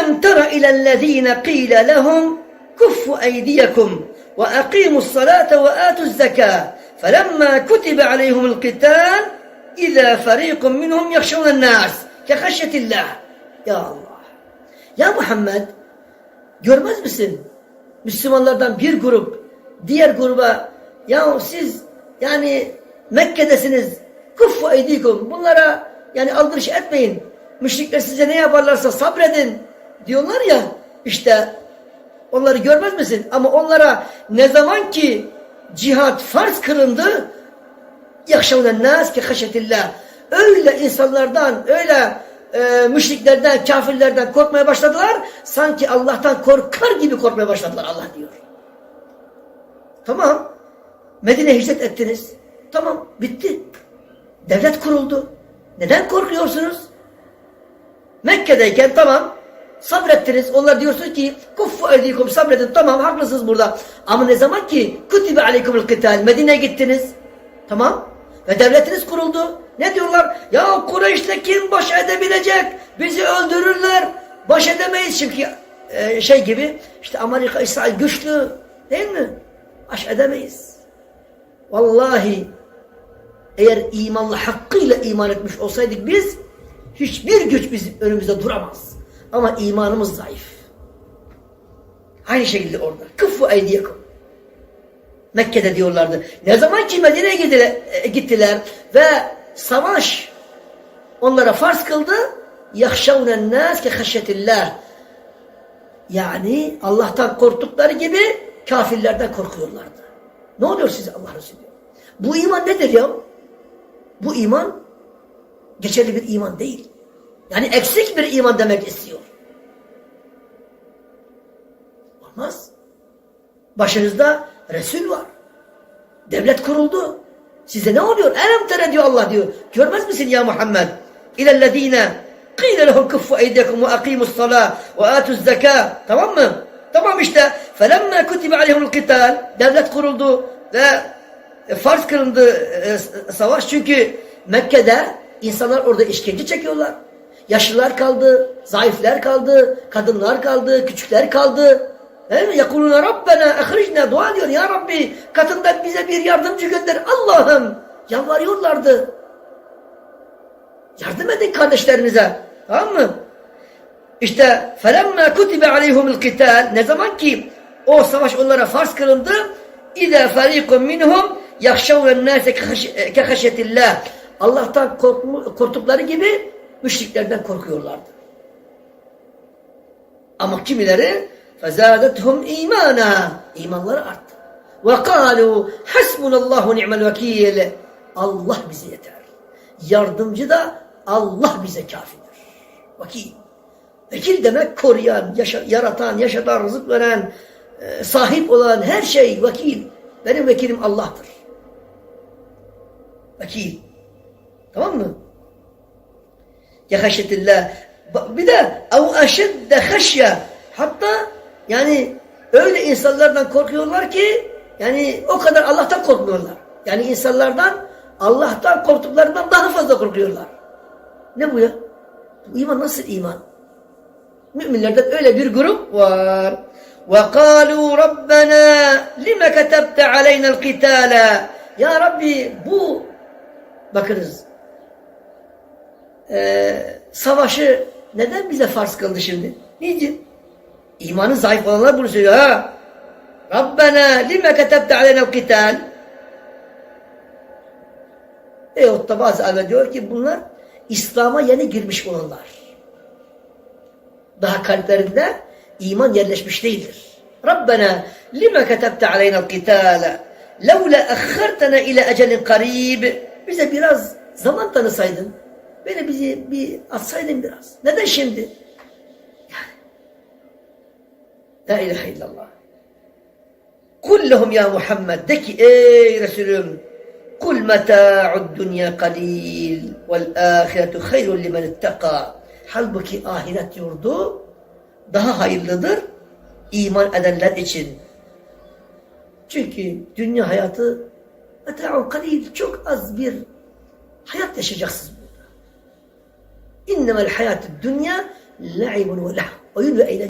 ألم تر إلى الذين قيل لهم كفوا أيديكم وأقيموا الصلاة وآتوا الزكاة فلما كتب عليهم القتال إذا فريق منهم يخشون الناس كخشية الله يا الله يا محمد görmez misin? Müslümanlardan bir grup diğer gruba ya siz yani Mekke'desiniz kuffu eydikum bunlara yani aldırış etmeyin. Müşrikler size ne yaparlarsa sabredin diyorlar ya işte onları görmez misin? Ama onlara ne zaman ki cihat farz kılındı yakşavnen nas ki haşetillah öyle insanlardan öyle e, müşriklerden kafirlerden korkmaya başladılar sanki Allah'tan korkar gibi korkmaya başladılar Allah diyor. Tamam. Medine hicret ettiniz. Tamam. Bitti. Devlet kuruldu. Neden korkuyorsunuz? Mekke'deyken tamam. Sabrettiniz. Onlar diyorsunuz ki kuffu eydikum sabredin. Tamam haklısınız burada. Ama ne zaman ki kutibe aleykumul kıtal. Medine'ye gittiniz. Tamam. Ve devletiniz kuruldu. Ne diyorlar? Ya Kureyş'te kim baş edebilecek? Bizi öldürürler. Baş edemeyiz çünkü e, şey gibi işte Amerika, İsrail güçlü değil mi? Baş edemeyiz. Vallahi eğer imanla hakkıyla iman etmiş olsaydık biz hiçbir güç bizim önümüzde duramaz. Ama imanımız zayıf. Aynı şekilde orada. Kıffu eydiyekum. Mekke'de diyorlardı. Ne zaman ki Medine'ye gittiler, e, gittiler ve savaş onlara farz kıldı. Nas ki haşyetillah. Yani Allah'tan korktukları gibi kafirlerden korkuyorlardı. Ne oluyor size Allah Resulü? Bu iman nedir ya? Bu iman geçerli bir iman değil. Yani eksik bir iman demek istiyor. Olmaz. Başınızda Resul var. Devlet kuruldu. Size ne oluyor? Elem tere diyor Allah diyor. Görmez misin ya Muhammed? İlellezine kuffu eydekum ve akimus salâ ve atuz zekâ. Tamam mı? Tamam işte. Felemme kutibe aleyhumul kital. Devlet kuruldu ve e, farz kılındı e, savaş. Çünkü Mekke'de insanlar orada işkence çekiyorlar yaşlılar kaldı, zayıflar kaldı, kadınlar kaldı, küçükler kaldı. Değil mi? Yakuluna Rabbena ehricne dua diyor. Ya Rabbi katından bize bir yardımcı gönder. Allah'ım yalvarıyorlardı. Yardım edin kardeşlerimize. Tamam mı? İşte felemme kutibe aleyhumul kital ne zaman ki o savaş onlara farz kılındı İde fariqun minhum yakşavun nase ke Allah'tan korktukları gibi müşriklerden korkuyorlardı. Ama kimileri فَزَادَتْهُمْ imana İmanları arttı. وَقَالُوا حَسْبُنَ اللّٰهُ نِعْمَ الْوَكِيلِ Allah bize yeter. Yardımcı da Allah bize kafidir. Vakil. Vekil demek koruyan, yaşa, yaratan, yaşatan, rızık veren, e, sahip olan her şey vekil. Benim vekilim Allah'tır. Vekil. Tamam mı? Ya haşyetillah. Bir de ev eşedde haşye. Hatta yani öyle insanlardan korkuyorlar ki yani o kadar Allah'tan korkmuyorlar. Yani insanlardan Allah'tan korktuklarından daha fazla korkuyorlar. Ne bu ya? Bu iman nasıl iman? Müminlerden öyle bir grup var. وَقَالُوا رَبَّنَا لِمَ كَتَبْتَ عَلَيْنَا الْقِتَالَ Ya Rabbi bu bakınız e, savaşı neden bize farz kıldı şimdi? Niçin? İmanı zayıf olanlar bunu söylüyor. Ha? Rabbena lime ketebte aleyna kital. Veyahut da bazı alimler diyor ki bunlar İslam'a yeni girmiş olanlar. Daha kalplerinde iman yerleşmiş değildir. Rabbena lime ketebte aleyna kitale levle ekhertena ile ecelin karib bize biraz zaman tanısaydın beni bizi bir atsaydın biraz. Neden şimdi? La ilahe illallah. Kul lehum ya Muhammed de ki ey Resulüm kul meta'ud dünya kalil vel ahiretu hayrun limen ittaka. Halbuki ahiret yurdu daha hayırlıdır iman edenler için. Çünkü dünya hayatı meta'un kalil çok az bir hayat yaşayacaksınız burada. İnnemel hayatü dünya la'ibun ve lah. Oyun ve eğlence.